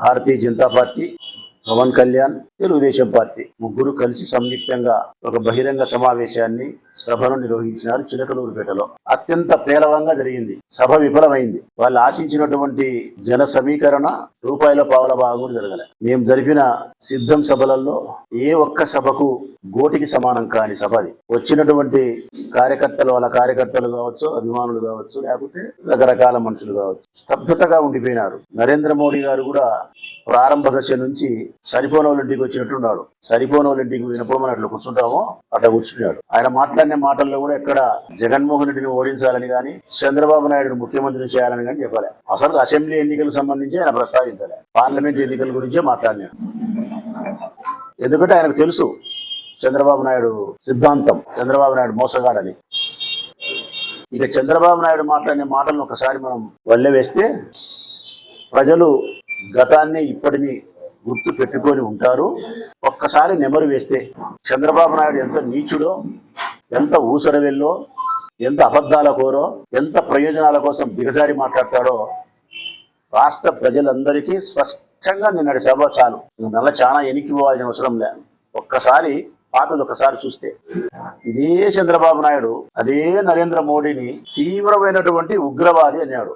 భారతీయ Janata party Pawan Kalyan Telugu Desam party ముగ్గురు కలిసి సంయుక్తంగా ఒక బహిరంగ సమావేశాన్ని సభను నిర్వహించినారు చిలకలూరుపేటలో అత్యంత పేలవంగా జరిగింది. సభ విఫలమైంది. వాళ్ళు ఆశించినటువంటి జన సమీకరణ రూపాయల పావుల భాగం కూడా జరగలే. మేము జరిపిన సిద్ధం సభలలో ఏ ఒక్క సభకు గోటికి సమానం కాని సభ అది. వచ్చినటువంటి కార్యకర్తలు వాళ్ళ కార్యకర్తలు కావచ్చు అభిమానులు కావచ్చు లేకపోతే రకరకాల మనుషులు కావచ్చు స్తబ్దతగా ఉండిపోయినారు. నరేంద్ర మోడీ గారు కూడా ప్రారంభ దశ నుంచి సరిపోని వాళ్ళ ఇంటికి వచ్చినట్టున్నాడు. సరిపోని వాళ్ళ ఇంటికి అట్లా కూర్చుంటామో అట్లా కూర్చున్నాడు. ఆయన మాట్లాడిన మాటల్లో కూడా ఎక్కడ జగన్మోహన్ రెడ్డిని ఓడించాలని కానీ చంద్రబాబు నాయుడుని ముఖ్యమంత్రిని చేయాలని కానీ చెప్పలే. అసలు అసెంబ్లీ ఎన్నికలకు సంబంధించి ఆయన ప్రస్తావించలే. పార్లమెంట్ ఎన్నికల గురించే మాట్లాడినాడు ఎందుకంటే ఆయనకు తెలుసు చంద్రబాబు నాయుడు సిద్ధాంతం చంద్రబాబు నాయుడు మోసగాడని. ఇక చంద్రబాబు నాయుడు మాట్లాడిన మాటలను ఒకసారి మనం వల్లె వేస్తే ప్రజలు గతాన్ని ఇప్పటిని గుర్తు పెట్టుకొని ఉంటారు. ఒక్కసారి నెమరు వేస్తే చంద్రబాబు నాయుడు ఎంత నీచుడో ఎంత ఊసరవెల్లో ఎంత అబద్ధాల కోరో ఎంత ప్రయోజనాల కోసం దిగజారి మాట్లాడతాడో రాష్ట్ర ప్రజలందరికీ స్పష్టంగా నిన్నటి సభ చాలు. నల్ల చాలా ఎనికిపోవాల్సిన అవసరం లే. ఒక్కసారి పాతది ఒకసారి చూస్తే. ఇదే చంద్రబాబు నాయుడు అదే నరేంద్ర మోడీని తీవ్రమైనటువంటి ఉగ్రవాది అన్నాడు.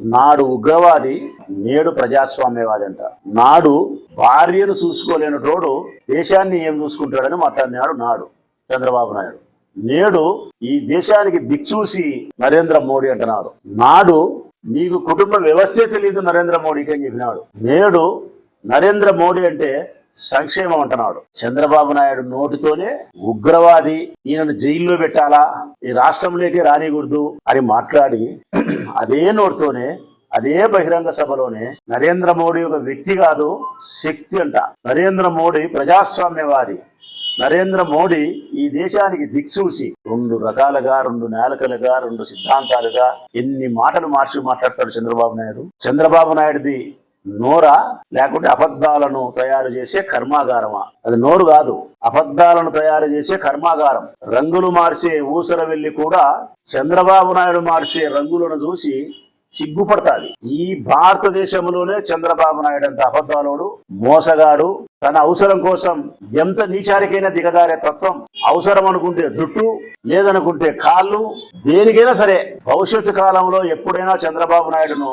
నాడు ఉగ్రవాది నేడు ప్రజాస్వామ్యవాది అంట నాడు భార్యను చూసుకోలేని చూసుకోలేనటోడు దేశాన్ని ఏం చూసుకుంటాడని మాట్లాడినాడు నాడు చంద్రబాబు నాయుడు. నేడు ఈ దేశానికి దిక్చూసి నరేంద్ర మోడీ అంటున్నాడు. నాడు నీకు కుటుంబ వ్యవస్థే తెలియదు నరేంద్ర మోడీకి అని చెప్పినాడు. నేడు నరేంద్ర మోడీ అంటే సంక్షేమం అంటున్నాడు. చంద్రబాబు నాయుడు నోటితోనే ఉగ్రవాది ఈయనను జైల్లో పెట్టాలా? ఈ రాష్ట్రంలోకి రానికూడదు అని మాట్లాడి అదే నోటితోనే అదే బహిరంగ సభలోనే నరేంద్ర మోడీ ఒక వ్యక్తి కాదు శక్తి అంట. నరేంద్ర మోడీ ప్రజాస్వామ్యవాది. నరేంద్ర మోడీ ఈ దేశానికి దిక్సూసి రెండు రకాలుగా రెండు నేలకలుగా రెండు సిద్ధాంతాలుగా ఎన్ని మాటలు మార్చి మాట్లాడతాడు చంద్రబాబు నాయుడు? చంద్రబాబు నాయుడుది నోరా లేకుంటే అబద్ధాలను తయారు చేసే కర్మాగారమా? అది నోరు కాదు. అబద్ధాలను తయారు చేసే కర్మాగారం. రంగులు మార్చే ఊసర వెళ్ళి కూడా చంద్రబాబు నాయుడు మార్చే రంగులను చూసి సిగ్గుపడతాది. ఈ భారతదేశంలోనే చంద్రబాబు నాయుడు అంత అబద్ధాలోడు మోసగాడు తన అవసరం కోసం ఎంత నీచారికైనా దిగజారే తత్వం అవసరం అనుకుంటే జుట్టు లేదనుకుంటే కాళ్ళు దేనికైనా సరే భవిష్యత్తు కాలంలో ఎప్పుడైనా చంద్రబాబు నాయుడును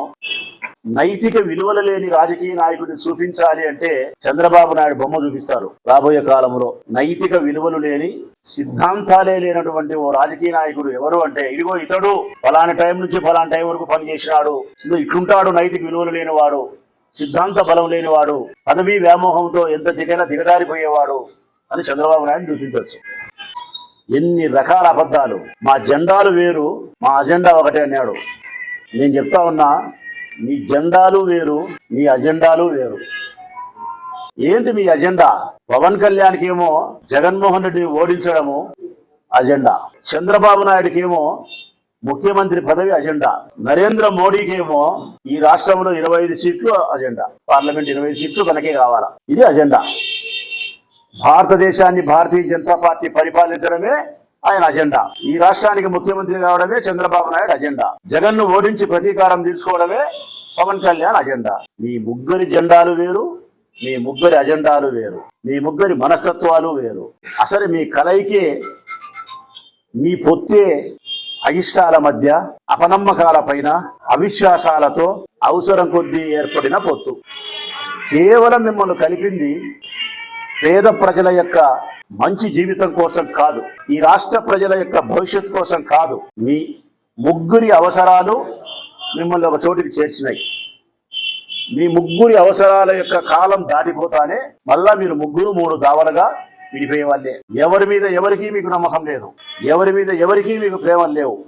నైతిక విలువలు లేని రాజకీయ నాయకుడిని చూపించాలి అంటే చంద్రబాబు నాయుడు బొమ్మ చూపిస్తారు. రాబోయే కాలంలో నైతిక విలువలు లేని సిద్ధాంతాలే లేనటువంటి ఓ రాజకీయ నాయకుడు ఎవరు అంటే ఇదిగో ఇతడు ఫలాని టైం నుంచి ఫలాని టైం వరకు పనిచేసినాడు. ఇట్లుంటాడు నైతిక విలువలు లేనివాడు సిద్ధాంత బలం లేనివాడు పదవీ వ్యామోహంతో ఎంత దిగైనా దిగజారిపోయేవాడు అని చంద్రబాబు నాయుడు చూపించవచ్చు. ఎన్ని రకాల అబద్ధాలు. మా జెండాలు వేరు మా అజెండా ఒకటే అన్నాడు. నేను చెప్తా ఉన్నా మీ జెండాలు వేరు మీ అజెండాలు వేరు. ఏంటి మీ అజెండా? పవన్ కళ్యాణ్కి ఏమో జగన్మోహన్ రెడ్డిని ఓడించడము అజెండా. చంద్రబాబు నాయుడుకి ఏమో ముఖ్యమంత్రి పదవి అజెండా. నరేంద్ర మోడీకి ఏమో ఈ రాష్ట్రంలో ఇరవై ఐదు సీట్లు అజెండా. పార్లమెంట్ ఇరవై సీట్లు తనకే కావాలా? ఇది అజెండా. భారతదేశాన్ని భారతీయ జనతా పార్టీ పరిపాలించడమే ఆయన అజెండా. ఈ రాష్ట్రానికి ముఖ్యమంత్రి కావడమే చంద్రబాబు నాయుడు అజెండా. జగన్ను ఓడించి ప్రతీకారం తీసుకోవడమే పవన్ కళ్యాణ్ అజెండా. మీ ముగ్గురి జెండాలు వేరు మీ ముగ్గురి అజెండాలు వేరు మీ ముగ్గురి మనస్తత్వాలు వేరు. అసలు మీ కలయికే మీ పొత్తే అయిష్టాల మధ్య అపనమ్మకాల పైన అవిశ్వాసాలతో అవసరం కొద్దీ ఏర్పడిన పొత్తు. కేవలం మిమ్మల్ని కలిపింది పేద ప్రజల యొక్క మంచి జీవితం కోసం కాదు ఈ రాష్ట్ర ప్రజల యొక్క భవిష్యత్ కోసం కాదు. మీ ముగ్గురి అవసరాలు మిమ్మల్ని ఒక చోటికి చేర్చినాయి. మీ ముగ్గురి అవసరాల యొక్క కాలం దాటిపోతానే మళ్ళా మీరు ముగ్గురు మూడు దావలుగా విడిపోయే వాళ్ళే. ఎవరి మీద ఎవరికి మీకు నమ్మకం లేదు. ఎవరి మీద ఎవరికి మీకు ప్రేమ లేవు.